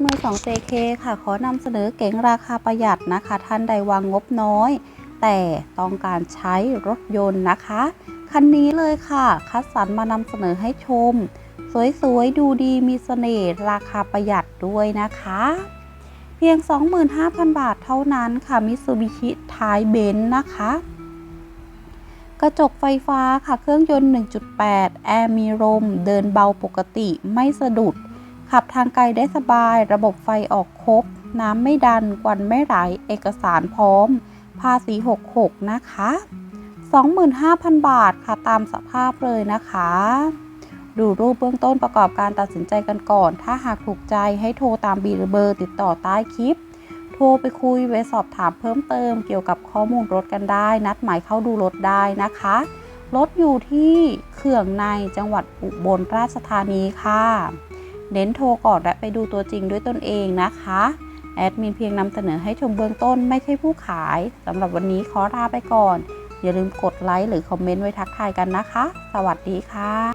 มือ 2JK ค่ะขอนำเสนอเก๋งราคาประหยัดนะคะ ท่านใดวางงบน้อย แต่ต้องการใช้รถยนต์นะคะ คันนี้เลยค่ะ คัดสรรมานำเสนอให้ชม สวยๆ ดูดีมีเสน่ห์ราคาประหยัดด้วยนะคะ เพียง 25,000 บาทเท่านั้นค่ะมิซูบิชิท้ายเบนซ์นะคะ กระจกไฟฟ้าค่ะเครื่องยนต์ 1.8 แอร์มีลมเดินเบาปกติไม่สะดุด ขับทางไกลได้สบาย ระบบไฟออกครบ น้ำไม่ดันกวันไม่ไหล เอกสารพร้อม ภาษี 66 นะคะ 25,000 บาทค่ะตามสภาพเลยนะคะ ดูรูปเบื้องต้นประกอบการตัดสินใจกันก่อน ถ้าหากถูกใจให้โทรตามบีหรือเบอร์ติดต่อใต้คลิป โทรไปคุยไปสอบถามเพิ่มเติมเกี่ยวกับข้อมูลรถกันได้ นัดหมายเข้าดูรถได้นะคะรถอยู่ที่เขื่องในจังหวัดอุบลราชธานีค่ะ เน้นโทรก่อนและไปดูตัวจริงด้วยตนเองนะคะ แอดมินเพียงนำเสนอให้ชมเบื้องต้นไม่ใช่ผู้ขายสำหรับวันนี้ขอลาไปก่อน อย่าลืมกดไลค์หรือคอมเมนต์ไว้ทักทายกันนะคะ สวัสดีค่ะ